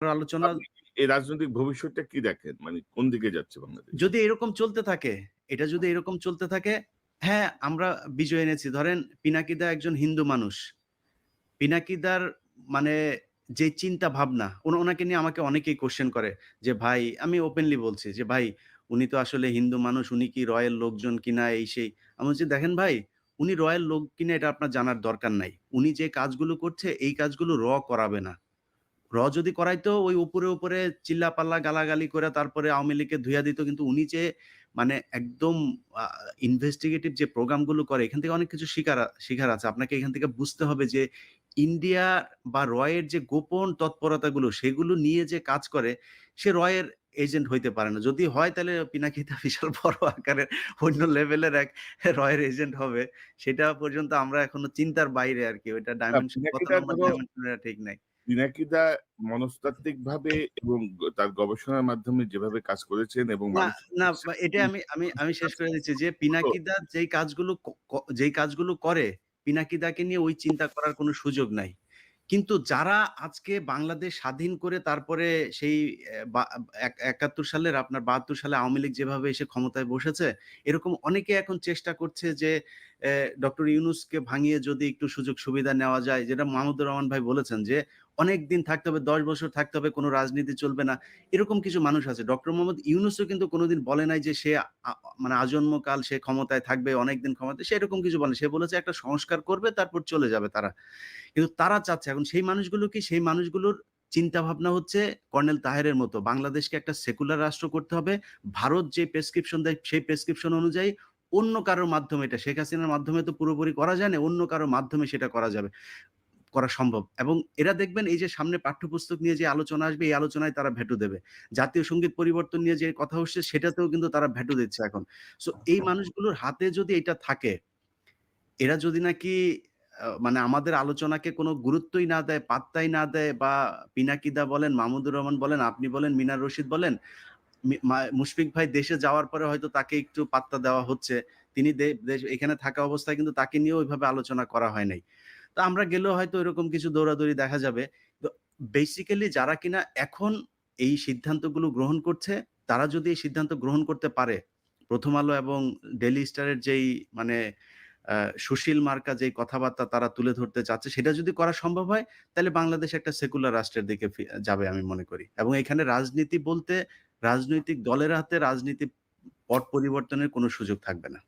আলোচনা এই রাজনৈতিক ভবিষ্যৎটা কি দেখেন? মানে কোন দিকে যাচ্ছে বাংলাদেশ? যদি এরকম চলতে থাকে, এটা যদি এরকম চলতে থাকে, হ্যাঁ, আমরা বিজয় এনেছি। ধরেন পিনাকিদা একজন হিন্দু মানুষ। পিনাকিদার মানে যে চিন্তা ভাবনা, ওনাকে নিয়ে আমাকে অনেকেই কোয়েশ্চেন করে যে, "ভাই" আমি ওপেনলি বলছি যে, "ভাই, উনি তো আসলে হিন্দু মানুষ, উনি কি রয়্যাল লোকজন কিনা এই সেই।" আমি বলছি, "দেখেন ভাই, উনি রয়্যাল লোক কিনা এটা আপনার জানার দরকার নাই। উনি যে কাজগুলো করছে, এই কাজগুলো র করাবে না। র যদি করাইতো ওই উপরে, উপরে চিল্লাপাল্লা গালাগালি করে তারপরে আওয়ামী লীগকে ধুইয়া দিত। কিন্তু উনি যে মানে একদম ইনভেস্টিগেটিভ যে প্রোগ্রামগুলো করে এখান থেকে অনেক কিছু শিকার আ শিখার আছে। আপনাকে এখান থেকে বুঝতে হবে যে ইন্ডিয়া বা র এর যে গোপন তৎপরতাগুলো সেগুলো নিয়ে যে কাজ করে সে র এর এজেন্ট হইতে পারে না। যদি হয় তাহলে পিনাকিতা বিশাল বড় আকারের অন্য লেভেলের এক র এর এজেন্ট হবে। সেটা পর্যন্ত আমরা এখনও চিন্তার বাইরে আর কি ওইটা ডাইমেনশন কত ডাইমেনশন এর ঠিক নাই। পিনাকিদা মনস্তাত্ত্বিকভাবে এবং তার গবেষণার মাধ্যমে যেভাবে কাজ করেছেন এবং না, এটা আমি আমি আমি শেষ করে দিচ্ছি যে পিনাকিদা যেই কাজগুলো যেই কাজগুলো করে, পিনাকিদাকে নিয়ে ওই চিন্তা করার কোনো সুযোগ নাই। কিন্তু যারা আজকে বাংলাদেশ স্বাধীন করে তারপরে সেই অ্যা বা এক ৭১ সালের আপনার ৭২ সালে আওয়ামী লীগ যেভাবে এসে ক্ষমতায় বসেছে, এরকম অনেকে এখন চেষ্টা করছে যে ডক্টর ইউনূসকে ভাঙিয়ে যদি একটু সুযোগ সুবিধা নেওয়া যায়, যেটা মাহমুদুর রহমান ভাই বলেছেন যে, "অনেকদিন থাকতে হবে, ১০ বছর থাকতে হবে, কোনো রাজনীতি চলবে না।" এরকম কিছু মানুষ আছে। ডক্টর মোহাম্মদ ইউনুসও কিন্তু কোনোদিন বলে নাই যে সে মানে আজন্মকাল সে ক্ষমতায় থাকবে, অনেকদিন ক্ষমতায় সে এরকম কিছু বলে সে বলেছে একটা সংস্কার করবে তারপর চলে যাবে তারা। কিন্তু তারা চাচ্ছে এখন সেই মানুষগুলো কি সেই মানুষগুলোর চিন্তা ভাবনা হচ্ছে কর্নেল তাহেরের মতো। বাংলাদেশকে একটা সেকুলার রাষ্ট্র করতে হবে। ভারত যে প্রেসক্রিপশন দেয় সেই প্রেসক্রিপশন অনুযায়ী অন্য কারোর মাধ্যমে এটা শেখ হাসিনার মাধ্যমে তো পুরোপুরি করা যায় না। অন্য কারোর মাধ্যমে সেটা করা যাবে। করা সম্ভব। এবং এরা দেখবেন এই যে সামনে পাঠ্যপুস্তক নিয়ে যে আলোচনা আসবে এই আলোচনায় তারা ভেটো দেবে। জাতীয় সংগীত পরিবর্তন নিয়ে যে কথা হচ্ছে সেটাতেও কিন্তু তারা ভেটু দিচ্ছে এখন। সো এই মানুষগুলোর হাতে যদি এটা থাকে, এরা যদি নাকি মানে আমাদের আলোচনাকে কোনো গুরুত্বই না দেয়, পাত্তাই না দেয় বা পিনাকিদা বলেন, মাহমুদুর রহমান বলেন, আপনি বলেন, মিনার রশিদ বলেন, মুশফিক ভাই দেশে যাওয়ার পরে হয়তো তাকে একটু পাত্তা দেওয়া হচ্ছে। তিনি এখানে থাকা অবস্থায় কিন্তু তাকে নিয়েও ওইভাবে আলোচনা করা হয় নাই। তো আমরা গেলেও হয়তো এরকম কিছু দৌড়াদৌড়ি দেখা যাবে। বেসিক্যালি যারা কিনা এখন এই সিদ্ধান্তগুলো গ্রহণ করছে, তারা যদি এই সিদ্ধান্ত গ্রহণ করতে পারে, প্রথম আলো এবং ডেলি স্টারের যেই মানে সুশীল মার্কা যেই কথাবার্তা তারা তুলে ধরতে চাচ্ছে, সেটা যদি করা সম্ভব হয়, তাহলে বাংলাদেশ একটা সেকুলার রাষ্ট্রের দিকে যাবে আমি মনে করি। এবং এখানে রাজনীতি বলতে রাজনৈতিক দলের হাতে রাজনীতি পট পরিবর্তনের কোনো সুযোগ থাকবে না।